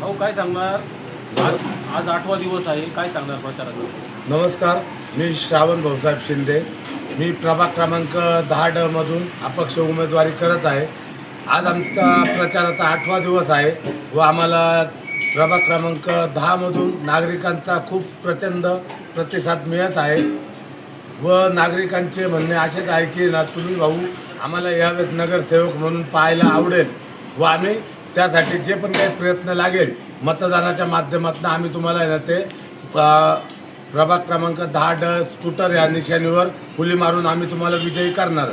भाऊ काय सांगणार? आज आज आठवा दिवस आहे. काय सांगणार प्रचाराचा? नमस्कार मी श्रावण भाऊसाहेब शिंदे. मी प्रभाग क्रमांक दहा ड मधून अपक्ष उमेदवारी करत आहे. आज आमचा प्रचाराचा आठवा दिवस आहे व आम्हाला प्रभाग क्रमांक दहामधून नागरिकांचा खूप प्रचंड प्रतिसाद मिळत आहे. व नागरिकांचे म्हणणे असेच आहे की ना तुम्ही भाऊ आम्हाला यावेळेस नगरसेवक म्हणून पाहायला आवडेल. व आम्ही त्यासाठी जे पण काही प्रयत्न लागेल मतदानाच्या माध्यमातून आम्ही तुम्हाला आहे ना ते प्रभाग क्रमांक दहा ड स्कूटर या निशाणीवर फुली मारून आम्ही तुम्हाला विजयी करणार.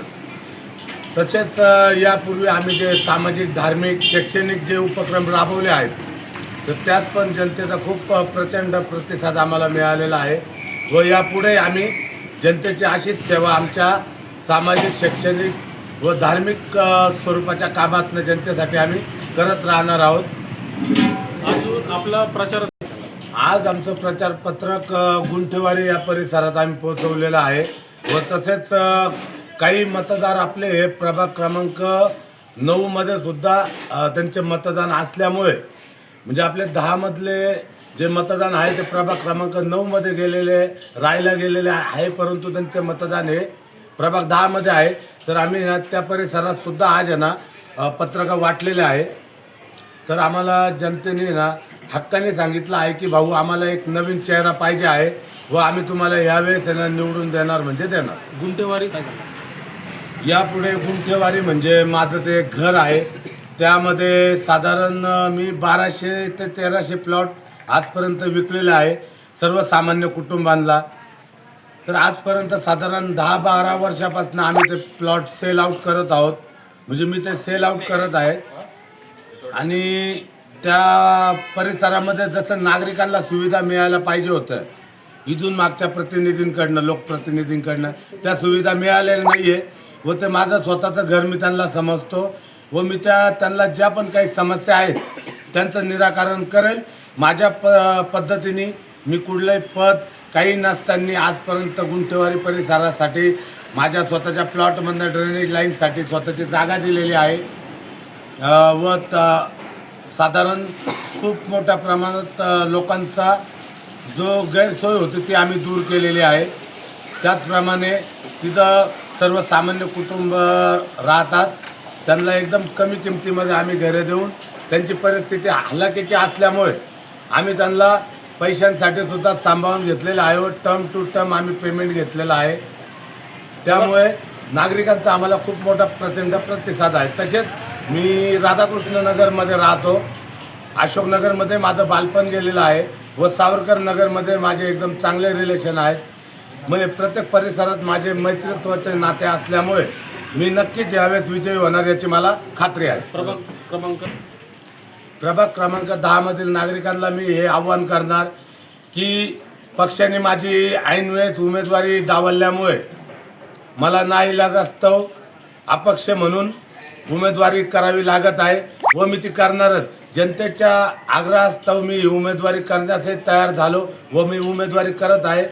तसेच यापूर्वी आम्ही जे सामाजिक धार्मिक शैक्षणिक जे उपक्रम राबवले आहेत तर त्यात पण जनतेचा खूप प्रचंड प्रतिसाद आम्हाला मिळालेला आहे व यापुढे आम्ही जनतेची अशीच सेवा आमच्या सामाजिक शैक्षणिक व धार्मिक स्वरूपाच्या कामातनं जनतेसाठी आम्ही करत राहणार आहोत. अजून आपला प्रचार आज आमचं प्रचार पत्रक अ, गुंठेवारी या परिसरात आम्ही पोहोचवलेलं आहे व तसेच काही मतदार आपले हे प्रभाग क्रमांक नऊमध्ये सुद्धा त्यांचे मतदान असल्यामुळे म्हणजे आपले दहामधले जे मतदान आहे ते प्रभाग क्रमांक नऊमध्ये गेलेले राहायला गेलेले आहे परंतु त्यांचे मतदान हे प्रभाग दहामध्ये आहे. तर आम्ही त्या परिसरात सुद्धा आज आहे ना अ, पत्रकं वाटलेले आहे. तर आम्हाला जनतेने ना हक्काने सांगितलं आहे की भाऊ आम्हाला एक नवीन चेहरा पाहिजे आहे व आम्ही तुम्हाला यावेळेस त्यांना निवडून देणार म्हणजे देणार. गुंटेवारी काय सांगणार यापुढे गुंठेवारी म्हणजे माझं ते घर आहे. त्यामध्ये साधारण अ, मी बाराशे ते तेराशे प्लॉट आजपर्यंत विकलेले आहे सर्वसामान्य कुटुंबांना. तर आजपर्यंत साधारण दहा बारा वर्षापासून आम्ही ते प्लॉट सेल आउट करत आहोत. म्हणजे मी ते सेल आउट करत आहे. आणि त्या परिसरामध्ये जसं नागरिकांना सुविधा मिळायला पाहिजे होतं इथून मागच्या प्रतिनिधींकडनं लोकप्रतिनिधींकडनं त्या सुविधा मिळालेल्या नाही आहे व ते माझं स्वतःचं घर मी त्यांना समजतो व मी त्या त्यांना ज्या पण काही समस्या आहेत त्यांचं निराकरण करेल. माझ्या प पद्धतीने मी कुठलंही पद काही नसताना आजपर्यंत गुंठेवारी परिसरासाठी माझ्या स्वतःच्या प्लॉटमधनं ड्रेनेज लाईनसाठी स्वतःची जागा दिलेली आहे. व त साधारण खूप मोठ्या प्रमाणात लोकांचा जो गैरसोय होती ती आम्ही दूर केलेली आहे. त्याचप्रमाणे तिथं सर्वसामान्य कुटुंब राहतात. त्यांना एकदम कमी किमतीमध्ये आम्ही घरे देऊन त्यांची परिस्थिती हलाखीची असल्यामुळे आम्ही त्यांना पैशांसाठी सुद्धा सांभाळून घेतलेलं आहे व टर्म टू टर्म आम्ही पेमेंट घेतलेलं आहे. त्यामुळे नागरिकांचा आम्हाला खूप मोठा प्रचंड प्रतिसाद आहे. तसेच मी राधाकृष्ण नगरमध्ये राहतो. अशोकनगरमध्ये माझं बालपण गेलेलं आहे व सावरकर नगरमध्ये माझे एकदम चांगले रिलेशन आहेत. म्हणजे प्रत्येक परिसरात माझे मैत्रित्वाचे नाते असल्यामुळे मी नक्कीच यावेळेस विजयी होणार याची मला खात्री आहे. प्रभाग क्रमांक? प्रभाग क्रमांक दहामधील नागरिकांना मी हे आव्हान करणार की पक्षाने माझी ऐनवेळेस उमेदवारी डावलल्यामुळे मला नाईलाजास्तव अपक्ष म्हणून उमेदवारी करावी लागत आहे व मी ती करणारच. जनतेच्या आग्रहास्तव मी उमेदवारी करण्यासाठी तयार झालो व मी उमेदवारी करत आहे.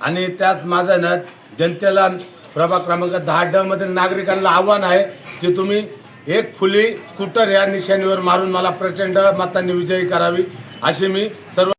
आणि त्याच माझं ना जनतेला प्रभाग क्रमांक दहा डमध्ये नागरिकांना आव्हान आहे की तुम्ही एक फुली स्कूटर या निशाणीवर मारून मला प्रचंड मतांनी विजयी करावी अशी मी सर्व